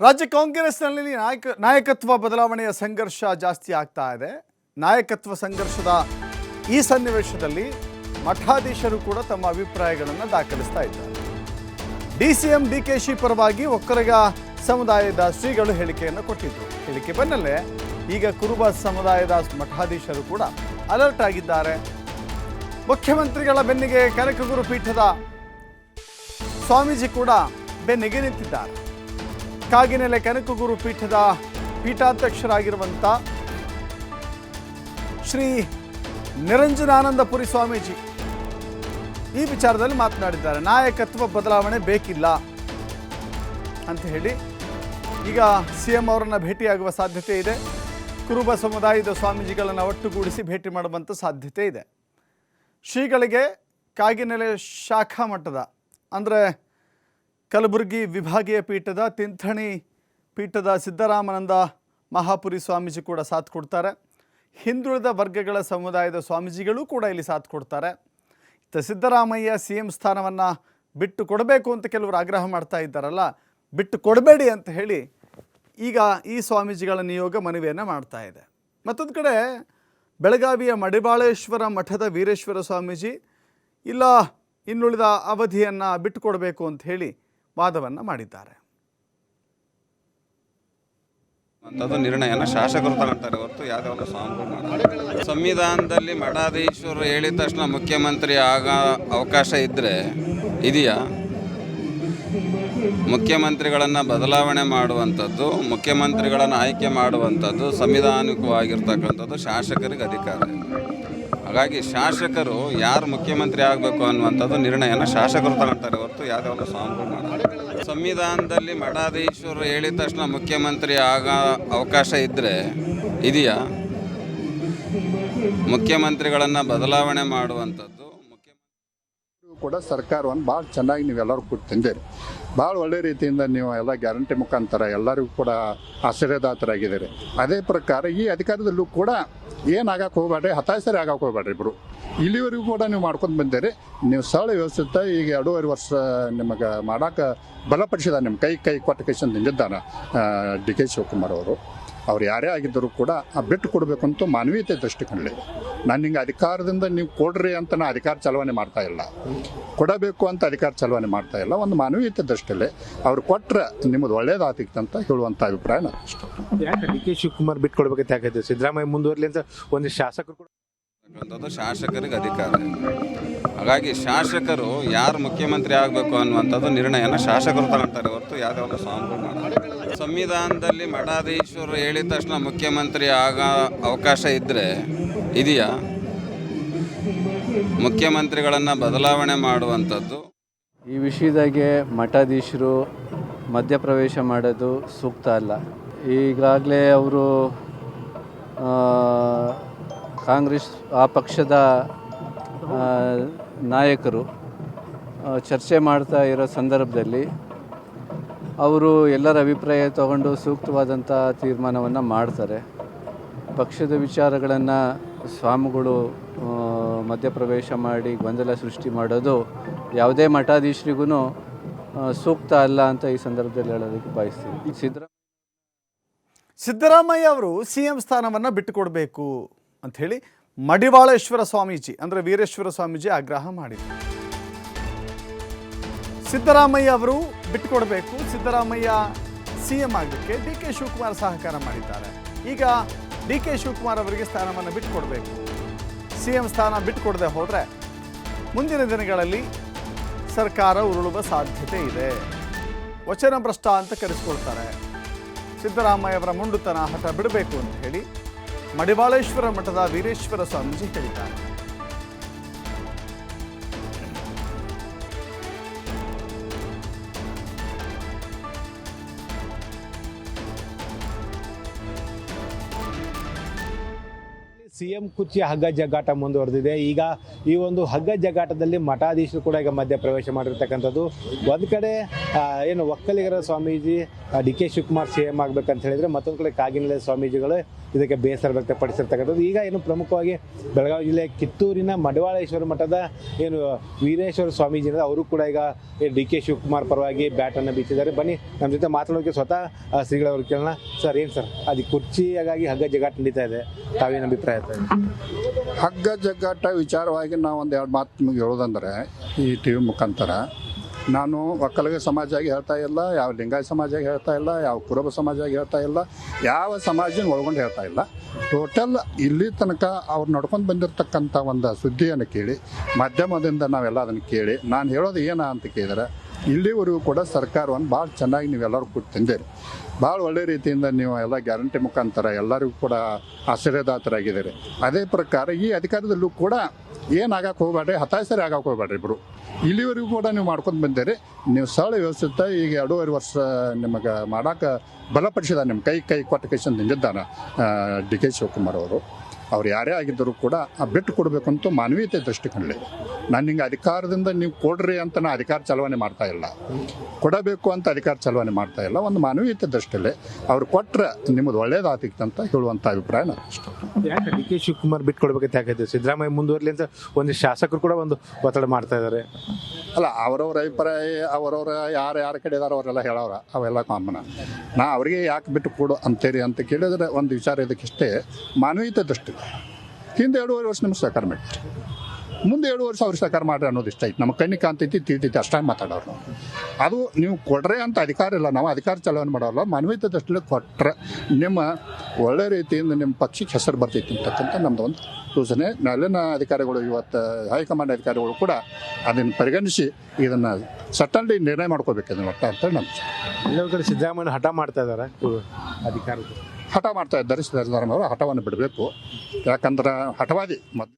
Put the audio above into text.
ರಾಜ್ಯ ಕಾಂಗ್ರೆಸ್ನಲ್ಲಿ ನಾಯಕ, ನಾಯಕತ್ವ ಬದಲಾವಣೆಯ ಸಂಘರ್ಷ ಜಾಸ್ತಿ ಆಗ್ತಾ ಇದೆ. ನಾಯಕತ್ವ ಸಂಘರ್ಷದ ಈ ಸನ್ನಿವೇಶದಲ್ಲಿ ಮಠಾಧೀಶರು ಕೂಡ ತಮ್ಮ ಅಭಿಪ್ರಾಯಗಳನ್ನು ದಾಖಲಿಸ್ತಾ ಇದ್ದಾರೆ. D C M D K Shi ಪರವಾಗಿ ಒಕ್ಕರೆಗ ಸಮುದಾಯದ ಶ್ರೀಗಳು ಹೇಳಿಕೆಯನ್ನು ಕೊಟ್ಟಿದ್ದರು ಹೇಳಿಕೆ ಬೆನ್ನಲ್ಲೇ ಈಗ ಕುರುಬ ಸಮುದಾಯದ ಮಠಾಧೀಶರು ಕೂಡ ಅಲರ್ಟ್ ಆಗಿದ್ದಾರೆ. ಮುಖ್ಯಮಂತ್ರಿಗಳ ಬೆನ್ನಿಗೆ ಕನಕಗುರು ಪೀಠದ ಸ್ವಾಮೀಜಿ ಕೂಡ ಬೆನ್ನಿಗೆ ನಿಂತಿದ್ದಾರೆ. ಕಾಗಿನೆಲೆ ಕನಕಗುರು ಪೀಠದ ಪೀಠಾಧ್ಯಕ್ಷರಾಗಿರುವಂಥ ಶ್ರೀ ನಿರಂಜನಾನಂದಪುರಿ ಸ್ವಾಮೀಜಿ ಈ ವಿಚಾರದಲ್ಲಿ ಮಾತನಾಡಿದ್ದಾರೆ. ನಾಯಕತ್ವ ಬದಲಾವಣೆ ಬೇಕಿಲ್ಲ ಅಂತ ಹೇಳಿ ಈಗ ಸಿ ಎಂ ಅವರನ್ನು ಭೇಟಿಯಾಗುವ ಸಾಧ್ಯತೆ ಇದೆ. ಕುರುಬ ಸಮುದಾಯದ ಸ್ವಾಮೀಜಿಗಳನ್ನು ಒಟ್ಟುಗೂಡಿಸಿ ಭೇಟಿ ಮಾಡುವಂಥ ಸಾಧ್ಯತೆ ಇದೆ. ಶ್ರೀಗಳಿಗೆ ಕಾಗಿನೆಲೆ ಶಾಖಾ ಮಟ್ಟದ, ಅಂದರೆ ಕಲಬುರಗಿ ವಿಭಾಗೀಯ ಪೀಠದ ತಿಂಥಣಿ ಪೀಠದ ಸಿದ್ದರಾಮಾನಂದ ಮಹಾಪುರಿ ಸ್ವಾಮೀಜಿ ಕೂಡ ಸಾಥ್ ಕೊಡ್ತಾರೆ. ಹಿಂದುಳಿದ ವರ್ಗಗಳ ಸಮುದಾಯದ ಸ್ವಾಮೀಜಿಗಳು ಕೂಡ ಇಲ್ಲಿ ಸಾಥ್ ಕೊಡ್ತಾರೆ. ಇತ್ತ ಸಿದ್ದರಾಮಯ್ಯ ಸಿ ಎಂ ಸ್ಥಾನವನ್ನು ಬಿಟ್ಟು ಕೊಡಬೇಕು ಅಂತ ಕೆಲವರು ಆಗ್ರಹ ಮಾಡ್ತಾ ಇದ್ದಾರಲ್ಲ, ಬಿಟ್ಟು ಕೊಡಬೇಡಿ ಅಂತ ಹೇಳಿ ಈಗ ಈ ಸ್ವಾಮೀಜಿಗಳ ನಿಯೋಗ ಮನವಿಯನ್ನು ಮಾಡ್ತಾ ಇದೆ. ಮತ್ತೊಂದು ಕಡೆ ಬೆಳಗಾವಿಯ ಮಡಿಬಾಳೇಶ್ವರ ಮಠದ ವೀರೇಶ್ವರ ಸ್ವಾಮೀಜಿ, ಇಲ್ಲ ಇನ್ನುಳಿದ ಅವಧಿಯನ್ನು ಬಿಟ್ಟುಕೊಡಬೇಕು ಅಂತ ಹೇಳಿ ವಾದವನ್ನು ಮಾಡಿದ್ದಾರೆ ಅಂಥದ್ದು ನಿರ್ಣಯನ ಶಾಸಕರು ತಗೊಳ್ತಾರೆ ಹೊರತು ಸ್ವಾಮಿಗಳು ಮಾಡಲ್ಲ. ಸಂವಿಧಾನದಲ್ಲಿ ಮಠಾಧೀಶರು ಹೇಳಿದ ತಕ್ಷಣ ಮುಖ್ಯಮಂತ್ರಿ ಆಗ ಅವಕಾಶ ಇದ್ದರೆ ಇದೆಯಾ ಮುಖ್ಯಮಂತ್ರಿಗಳನ್ನು ಬದಲಾವಣೆ ಮಾಡುವಂಥದ್ದು, ಮುಖ್ಯಮಂತ್ರಿಗಳನ್ನು ಆಯ್ಕೆ ಮಾಡುವಂಥದ್ದು ಸಂವಿಧಾನಿಕವಾಗಿರ್ತಕ್ಕಂಥದ್ದು ಶಾಸಕರಿಗೆ ಅಧಿಕಾರ. ಹಾಗಾಗಿ ಶಾಸಕರು ಯಾರು ಮುಖ್ಯಮಂತ್ರಿ ಆಗಬೇಕು ಅನ್ನುವಂಥದ್ದು ನಿರ್ಣಯನ ಶಾಸಕರು ತಗೊಳ್ತಾರೆ ಹೊರತು ಯಾವುದೇ ಒಂದು ಮಾಡಲ್ಲ. ಸಂವಿಧಾನದಲ್ಲಿ ಮಠಾಧೀಶರು ಹೇಳಿದ ತಕ್ಷಣ ಮುಖ್ಯಮಂತ್ರಿ ಆಗ ಅವಕಾಶ ಇದ್ದರೆ ಇದೆಯಾ ಮುಖ್ಯಮಂತ್ರಿಗಳನ್ನು ಬದಲಾವಣೆ ಮಾಡುವಂಥದ್ದು ಕೂಡ ಸರ್ಕಾರವನ್ನು ಭಾಳ ಚೆನ್ನಾಗಿ ನೀವು ನೀವೆಲ್ಲರೂ ಕೂಡ ತಂದಿರಿ. ಭಾಳ ಒಳ್ಳೆ ರೀತಿಯಿಂದ ನೀವು ಎಲ್ಲ ಗ್ಯಾರಂಟಿ ಮುಖಾಂತರ ಎಲ್ಲರಿಗೂ ಕೂಡ ಆಶ್ರಯದಾತರಾಗಿದ್ದೀರಿ ಅದೇ ಪ್ರಕಾರ ಈ ಅಧಿಕಾರದಲ್ಲೂ ಕೂಡ ಏನಾಗಕ್ಕೆ ಹೋಗ್ಬೇಡ್ರಿ ಹತಾಶರಿ ಆಗಕ್ಕೆ ಹೋಗ್ಬೇಡ್ರಿ ಇಬ್ಬರು ಇಲ್ಲಿವರೆಗೂ ಕೂಡ ನೀವು ಮಾಡ್ಕೊಂಡು ಬಂದಿರಿ. ನೀವು ಸರಳ ವ್ಯವಸ್ಥಿತ ಈಗ ಎರಡೂವರೆ ವರ್ಷ ನಿಮಗೆ ಮಾಡೋಕೆ ಬಲಪಡಿಸಿದ ನಿಮ್ಮ ಕೈ ಕೈ ಕೊಟ್ಟ ಕೈಸನ್ ನಿಂತಿದ್ದಾನೆ ಡಿ ಕೆ ಶಿವಕುಮಾರ್ ಅವರು. ಅವ್ರು ಯಾರೇ ಆಗಿದ್ದರೂ ಕೂಡ ಬಿಟ್ಟು ಕೊಡಬೇಕು ಅಂತ ಮಾನವೀಯತೆ ದೃಷ್ಟಿಕೋನಲ್ಲಿ ನಾನು ಹಿಂಗೆ ಅಧಿಕಾರದಿಂದ ನೀವು ಕೊಡ್ರಿ ಅಂತ ನಾನು ಅಧಿಕಾರ ಚಲಾವಣೆ ಮಾಡ್ತಾ ಇಲ್ಲ. ಕೊಡಬೇಕು ಅಂತ ಅಧಿಕಾರ ಚಲಾವಣೆ ಮಾಡ್ತಾ ಇಲ್ಲ. ಒಂದು ಮಾನವೀಯತೆ ದೃಷ್ಟಿಯಲ್ಲಿ ಅವ್ರು ಕೊಟ್ರೆ ನಿಮ್ಮದು ಒಳ್ಳೇದಾಗ್ತಿತ್ತು ಅಂತ ಹೇಳುವಂಥ ಅಭಿಪ್ರಾಯ ನಾನು ಇಷ್ಟ ಯಾಕೆ ಡಿ ಕೆ ಶಿವಕುಮಾರ್ ಬಿಟ್ಕೊಡ್ಬೇಕಂತ ಯಾಕೈತೆ ಸಿದ್ದರಾಮಯ್ಯ ಮುಂದುವರಲಿ ಅಂತ ಒಂದು ಶಾಸಕರು ಕೂಡ ಶಾಸಕರಿಗೆ ಅಧಿಕಾರ. ಹಾಗಾಗಿ ಶಾಸಕರು ಯಾರು ಮುಖ್ಯಮಂತ್ರಿ ಆಗಬೇಕು ಅನ್ನುವಂಥದ್ದು ನಿರ್ಣಯನ ಶಾಸಕರು ತಗೊಳ್ತಾರೆ ಹೊರತು ಯಾವುದೇ ಒಂದು ಮಾಡಲ್ಲ. ಸಂವಿಧಾನದಲ್ಲಿ ಮಠಾಧೀಶರು ಹೇಳಿದ ತಕ್ಷಣ ಮುಖ್ಯಮಂತ್ರಿ ಆಗ ಅವಕಾಶ ಇದ್ದರೆ ಇದೆಯಾ? ಮುಖ್ಯಮಂತ್ರಿಗಳನ್ನು ಬದಲಾವಣೆ ಮಾಡುವಂಥದ್ದು? ಈ ವಿಷಯದಾಗೆ ಮಠಾಧೀಶರು ಮಧ್ಯಪ್ರವೇಶ ಮಾಡೋದು ಸೂಕ್ತ ಅಲ್ಲ. ಈಗಾಗಲೇ ಅವರು ಕಾಂಗ್ರೆಸ್, ಆ ಪಕ್ಷದ ನಾಯಕರು ಚರ್ಚೆ ಮಾಡ್ತಾ ಇರೋ ಸಂದರ್ಭದಲ್ಲಿ ಅವರು ಎಲ್ಲರ ಅಭಿಪ್ರಾಯ ತಗೊಂಡು ಸೂಕ್ತವಾದಂಥ ತೀರ್ಮಾನವನ್ನು ಮಾಡ್ತಾರೆ. ಪಕ್ಷದ ವಿಚಾರಗಳನ್ನು ಸ್ವಾಮಿಗಳು ಮಧ್ಯಪ್ರವೇಶ ಮಾಡಿ ಗೊಂದಲ ಸೃಷ್ಟಿ ಮಾಡೋದು ಯಾವುದೇ ಮಠಾಧೀಶರಿಗೂ ಸೂಕ್ತ ಅಲ್ಲ ಅಂತ ಈ ಸಂದರ್ಭದಲ್ಲಿ ಹೇಳೋದಕ್ಕೆ ಬಯಸ್ತೀನಿ. ಸಿದ್ದರಾಮಯ್ಯ ಸಿದ್ದರಾಮಯ್ಯ ಅವರು ಸಿ ಎಂ ಸ್ಥಾನವನ್ನು ಬಿಟ್ಟುಕೊಡಬೇಕು ಅಂಥೇಳಿ ಮಡಿವಾಳೇಶ್ವರ ಸ್ವಾಮೀಜಿ, ಅಂದರೆ ವೀರೇಶ್ವರ ಸ್ವಾಮೀಜಿ ಆಗ್ರಹ ಮಾಡಿದರು. ಸಿದ್ದರಾಮಯ್ಯ ಅವರು ಬಿಟ್ಟುಕೊಡಬೇಕು. ಸಿದ್ದರಾಮಯ್ಯ ಸಿ ಎಂ ಆಗಲಿಕ್ಕೆ ಡಿ ಕೆ ಶಿವಕುಮಾರ್ ಸಹಕಾರ ಮಾಡಿದ್ದಾರೆ. ಈಗ ಡಿ ಕೆ ಶಿವಕುಮಾರ್ ಅವರಿಗೆ ಸ್ಥಾನವನ್ನು ಬಿಟ್ಟುಕೊಡಬೇಕು. ಸಿ ಎಂ ಸ್ಥಾನ ಬಿಟ್ಟುಕೊಡದೆ ಹೋದರೆ ಮುಂದಿನ ದಿನಗಳಲ್ಲಿ ಸರ್ಕಾರ ಉರುಳುವ ಸಾಧ್ಯತೆ ಇದೆ. ವಚನ ಭ್ರಷ್ಟ ಅಂತ ಕರೆಸಿಕೊಳ್ತಾರೆ. ಸಿದ್ದರಾಮಯ್ಯ ಅವರ ಮುಂಡುತನ ಹಠ ಬಿಡಬೇಕು ಅಂತ ಹೇಳಿ ಮಡಿವಾಳೇಶ್ವರ ಮಠದ ವೀರೇಶ್ವರ ಸ್ವಾಮೀಜಿ ಹೇಳಿದ್ದಾರೆ. ಸಿ ಎಂ ಕುರ್ಚಿ ಹಗ್ಗ ಜಗ್ಗಾಟ ಮುಂದುವರೆದಿದೆ. ಈಗ ಈ ಒಂದು ಹಗ್ಗ ಜಗಾಟದಲ್ಲಿ ಮಠಾಧೀಶರು ಕೂಡ ಈಗ ಮಧ್ಯ ಪ್ರವೇಶ ಮಾಡಿರ್ತಕ್ಕಂಥದ್ದು. ಒಂದು ಕಡೆ ಏನು ಒಕ್ಕಲಿಗರ Swamiji D K Shivakumar C M ಆಗ್ಬೇಕಂತ ಹೇಳಿದ್ರೆ ಮತ್ತೊಂದು ಕಡೆ ಕಾಗಿನೆಲೆ ಸ್ವಾಮೀಜಿಗಳು ಇದಕ್ಕೆ ಬೇಸರ ವ್ಯಕ್ತಪಡಿಸಿರ್ತಕ್ಕಂಥದ್ದು. ಈಗ ಏನು ಪ್ರಮುಖವಾಗಿ ಬೆಳಗಾವಿ ಜಿಲ್ಲೆ ಕಿತ್ತೂರಿನ ಮಡವಾಳೇಶ್ವರ ಮಠದ ಏನು ವೀರೇಶ್ವರ ಸ್ವಾಮೀಜಿ ಅಂದರೆ ಅವರು ಕೂಡ ಈಗ ಡಿ ಕೆ ಶಿವಕುಮಾರ್ ಪರವಾಗಿ ಬ್ಯಾಟನ್ನು ಬೀಚಿದ್ದಾರೆ ಬನ್ನಿ ನಮ್ಮ ಜೊತೆ ಮಾತಾಡೋಕೆ ಸ್ವತಃ ಶ್ರೀಗಳವರು ಕೇಳೋಣ. ಸರ್, ಏನು ಸರ್? ಅದು ಕುರ್ಚಿಯಾಗಿ ಹಗ್ಗ ಜಗಾಟ ನಡೀತಾ ಇದೆ. ತಾವೇನು ಅಭಿಪ್ರಾಯ? ಹಗ್ಗ ಜಗ್ಗಾಟ ವಿಚಾರವಾಗಿ ನಾವು ಒಂದು ಎರಡು ಮಾತು ನಿಮಗೆ ಹೇಳೋದಂದ್ರೆ ಈ ಟಿ ವಿ ಮುಖಾಂತರ, ನಾನು ಒಕ್ಕಲಿಗ ಸಮಾಜಾಗಿ ಹೇಳ್ತಾ ಇಲ್ಲ, ಯಾವ ಲಿಂಗಾಯತ ಸಮಾಜಾಗಿ ಹೇಳ್ತಾ ಇಲ್ಲ, ಯಾವ ಕುರುಬ ಸಮಾಜಾಗಿ ಹೇಳ್ತಾ ಇಲ್ಲ, ಯಾವ ಸಮಾಜನ ಒಳಗೊಂಡು ಹೇಳ್ತಾ ಇಲ್ಲ. ಟೋಟಲ್ ಇಲ್ಲಿ ತನಕ ಅವ್ರು ನಡ್ಕೊಂಡು ಬಂದಿರತಕ್ಕಂಥ ಒಂದು ಸುದ್ದಿಯನ್ನು ಕೇಳಿ, ಮಾಧ್ಯಮದಿಂದ ನಾವೆಲ್ಲ ಅದನ್ನು ಕೇಳಿ, ನಾನು ಹೇಳೋದು ಏನ ಅಂತ ಕೇಳಿದ್ರೆ ಇಲ್ಲಿವರೆಗೂ ಕೂಡ ಸರ್ಕಾರವನ್ನು ಭಾಳ ಚೆನ್ನಾಗಿ ನೀವೆಲ್ಲರೂ ಕೂಡ ತಿಂದಿರಿ. ಭಾಳ ಒಳ್ಳೆ ರೀತಿಯಿಂದ ನೀವು ಎಲ್ಲ ಗ್ಯಾರಂಟಿ ಮುಖಾಂತರ ಎಲ್ಲರಿಗೂ ಕೂಡ ಆಶ್ರಯದಾತರಾಗಿದ್ದೀರಿ ಅದೇ ಪ್ರಕಾರ ಈ ಅಧಿಕಾರದಲ್ಲೂ ಕೂಡ ಏನಾಗಕ್ಕೆ ಹೋಗ್ಬೇಡ್ರಿ ಹತಾಶರಿ ಆಗಕ್ಕೆ ಹೋಗ್ಬೇಡ್ರಿ ಇಬ್ಬರು ಇಲ್ಲಿವರೆಗೂ ಕೂಡ ನೀವು ಮಾಡ್ಕೊಂಡು ಬಂದಿರಿ. ನೀವು ಸರಳ ವ್ಯವಸ್ಥಿತ ಈಗ ಎರಡೂವರೆ ವರ್ಷ ನಿಮಗೆ ಮಾಡಕ್ಕೆ ಬಲಪಡಿಸಿದ ನಿಮ್ಮ ಕೈ ಕೈ ಕೊಟ್ಟ ಕೈಸಂದು ನಿಂದಿದ್ದಾನೆ ಡಿ ಕೆ ಶಿವಕುಮಾರ್ ಅವರು. ಅವ್ರು ಯಾರೇ ಆಗಿದ್ದರೂ ಕೂಡ ಆ ಬಿಟ್ಟು ಕೊಡಬೇಕು ಅಂತ ಮಾನವೀಯತೆ ದೃಷ್ಟಿಕೊಂಡ್ಲಿ. ನಾನು ಹಿಂಗೆ ಅಧಿಕಾರದಿಂದ ನೀವು ಕೊಡ್ರಿ ಅಂತ ನಾನು ಅಧಿಕಾರ ಚಲಾವಣೆ ಮಾಡ್ತಾ ಇಲ್ಲ. ಕೊಡಬೇಕು ಅಂತ ಅಧಿಕಾರ ಚಲಾವಣೆ ಮಾಡ್ತಾ ಇಲ್ಲ. ಒಂದು ಮಾನವೀಯತೆ ದೃಷ್ಟಿಯಲ್ಲಿ ಅವ್ರು ಕೊಟ್ಟರೆ ನಿಮ್ಮದು ಒಳ್ಳೇದಾಗ್ತಿತ್ತು ಅಂತ ಹೇಳುವಂಥ ಅಭಿಪ್ರಾಯ ನಾನು ಇಷ್ಟ ಯಾಕೆ ಡಿ ಕೆ ಶಿವಕುಮಾರ್ ಬಿಟ್ಕೊಡ್ಬೇಕಂತ ಯಾಕೈತೆ ಸಿದ್ದರಾಮಯ್ಯ ಮುಂದುವರಲಿ ಅಂತ ಒಂದು ಶಾಸಕರು ಕೂಡ ಒಂದು ಒತ್ತಡ ಮಾಡ್ತಾ ಇದ್ದಾರೆ. ಅಲ್ಲ ಅವರವ್ರ ಅಭಿಪ್ರಾಯ ಅವರವ್ರ ಯಾರು ಯಾರ ಕಡೆ ಇದಾರೋ ಅವರೆಲ್ಲ ಹೇಳೋರ ಅವೆಲ್ಲ ಕಾಮನ. ನಾ ಅವರಿಗೆ ಯಾಕೆ ಬಿಟ್ಟು ಕೊಡು ಅಂತೇರಿ ಅಂತ ಕೇಳಿದ್ರೆ ಒಂದು ವಿಚಾರ ಇದಕ್ಕಿಷ್ಟೇ. ಮಾನವೀಯತೆ ದೃಷ್ಟಿ ಹಿಂದೆ ಎರಡೂವರೆ ವರ್ಷ ನಿಮ್ಗೆ ಸಹಕಾರ ಮಾಡಿ ಮುಂದೆ ಎರಡೂವರೆ ವರ್ಷ ಅವ್ರಿಗೆ ಸಹಕಾರ ಮಾಡ್ರಿ ಅನ್ನೋದು ಇಷ್ಟ ಐತೆ ನಮ್ಮ ಕಣ್ಣಿಗೆ ಕಾಣ್ತೈತಿ ತಿಳ್ತೈತಿ ಅಷ್ಟೇ ಮಾತಾಡೋರು ಅದು ನೀವು ಕೊಡ್ರೆ ಅಂತ ಅಧಿಕಾರ ಇಲ್ಲ. ನಾವು ಅಧಿಕಾರ ಚಲಾವಣೆ ಮಾಡೋಲ್ಲ. ಮಾನವೀಯತೆ ದೃಷ್ಟಿಯಲ್ಲಿ ಕೊಟ್ಟರೆ ನಿಮ್ಮ ಒಳ್ಳೆ ರೀತಿಯಿಂದ ನಿಮ್ಮ ಪಕ್ಷಕ್ಕೆ ಹೆಸರು ಬರ್ತೈತಿ ಅಂತಕ್ಕಂಥ ನಮ್ಮದು ಒಂದು ಸೂಚನೆ ಅಲ್ಲಿನ ಅಧಿಕಾರಿಗಳು ಇವತ್ತು, ಹೈಕಮಾಂಡ್ ಅಧಿಕಾರಿಗಳು ಕೂಡ ಅದನ್ನು ಪರಿಗಣಿಸಿ ಇದನ್ನು ಸಟನ್ಲಿ ನಿರ್ಣಯ ಮಾಡ್ಕೋಬೇಕು ಒಟ್ಟು ಅಂತೇಳಿ ನಮ್ಮ ಸಿದ್ದರಾಮಯ್ಯ ಹಠ ಮಾಡ್ತಾ ಇದ್ದಾರೆ. ಅಧಿಕಾರದ ಹಠ ಮಾಡ್ತಾ ಇದ್ದಾರೆ ಹಠವನ್ನು ಬಿಡಬೇಕು. ಯಾಕಂದ್ರೆ ಹಠವಾದಿ ಮೊದ್